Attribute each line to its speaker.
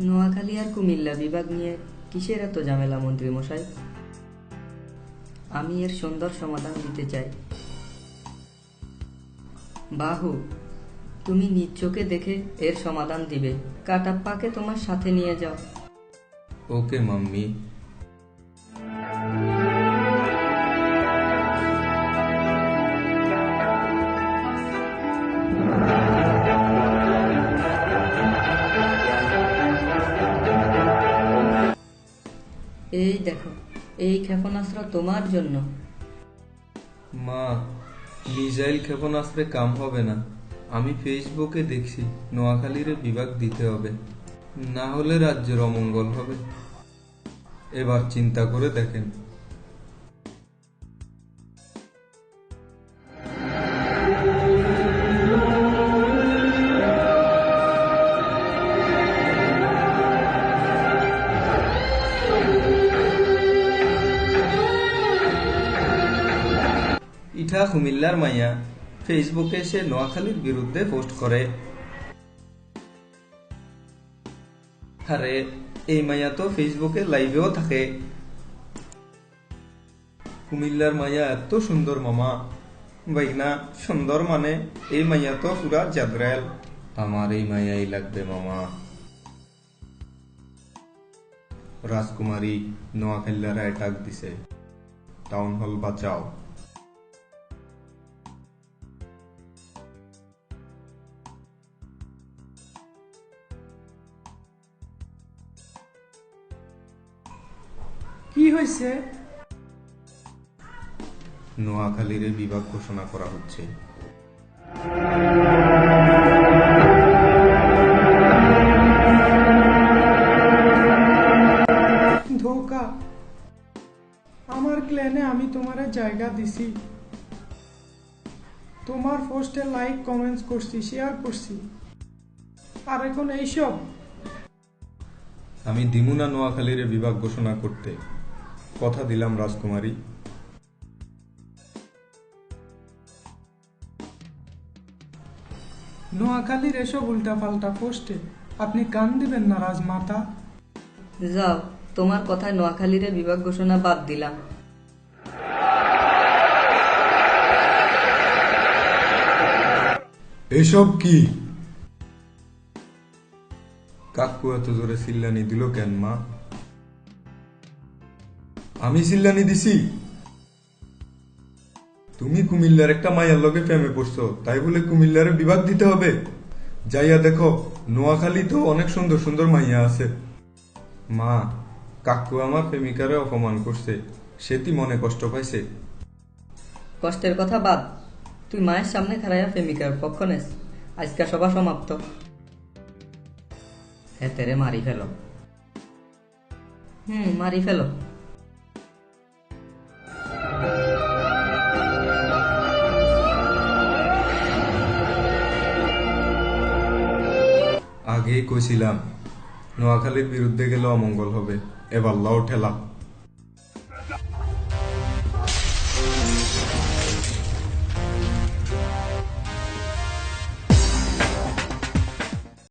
Speaker 1: নোয়াখালী আর কুমিল্লা বিভাগ নিয়ে কিসের এত ঝামেলা, মন্ত্রী মশাই? আমি এর সুন্দর সমাধান দিতে চাই। বাহু, তুমি নিজ চোখে দেখে এর সমাধান দিবে। কাটাপ্পাকে তোমার সাথে নিয়ে যাও।
Speaker 2: Okay, mummy.
Speaker 1: এই দেখো, এই ক্ষেপণাস্ত্র তোমার জন্য।
Speaker 2: মা, মিসাইল ক্ষেপণাস্ত্রে কাম হবে না। আমি ফেসবুকে দেখছি, নোয়াখালীর বিভাগ দিতে হবে। না হলে রাজ্যের অমঙ্গল হবে। এবার চিন্তা করে দেখেন। ইঠা কুমিল্লার মাইয়া ফেসবুকে সে নোয়াখালীর বিরুদ্ধে পোস্ট করে। আরে, এই মাইয়া তো ফেসবুকে লাইভেও থাকে। কুমিল্লার মাইয়া এত সুন্দর মামা। বাইনা সুন্দর মানে এই মাইয়া তো পুরা জাদরাল আমার এই মাইয়াই লাগবে মামা। রাজকুমারী নোয়াখালীরা অ্যাটাক দিছে। টাউন হল বাঁচাও।
Speaker 3: কি হয়েছে?
Speaker 2: নোয়াখালীর বিভাগ ঘোষণা করা হচ্ছে।
Speaker 3: ধোকা। আমার ক্ল্যানে আমি তোমারে জায়গা দিছি। তোমার পোস্টে লাইক কমেন্টস করছি শেয়ার করছি। আর এখন এইসব?
Speaker 2: আমি দিমুনা নোয়াখালীর বিভাগ ঘোষণা করতে। কথা দিলাম রাজকুমারী।
Speaker 3: নোয়াখালীর এসব উল্টাপাল্টা পোস্টে আপনি কান দিবেন না রাজমাতা।
Speaker 1: যাও তোমার কথায় নোয়াখালীর বিভাগ ঘোষণা বাদ দিলাম।
Speaker 2: এসব কি? কাকু এত জোরে সিল্লানি দিল কেন মা? আমি সিল্লানি দিছি। তুমি কুমিল্লার একটা মায়ের লগে প্রেমে পড়ছো, তাই বলে কুমিল্লার বিভাগ দিতে হবে? যাইয়া দেখো নোয়াখালী তো অনেক সুন্দর সুন্দর মাইয়া আছে। মা, কাকু আমার প্রেমিকারে অপমান করছে সেটি মনে কষ্ট পাইছে?
Speaker 1: কষ্টের কথা বাদ, তুই মায়ের সামনে খারাইয়া প্রেমিকার পক্ষ নেস আজকে সভা সমাপ্ত। হেতেরে মারি ফেলো। হুম, মারি ফেলো।
Speaker 2: আগেই কইছিলাম নোয়াখালীর বিরুদ্ধে গেলে অমঙ্গল হবে। এবার লাও ঠেলা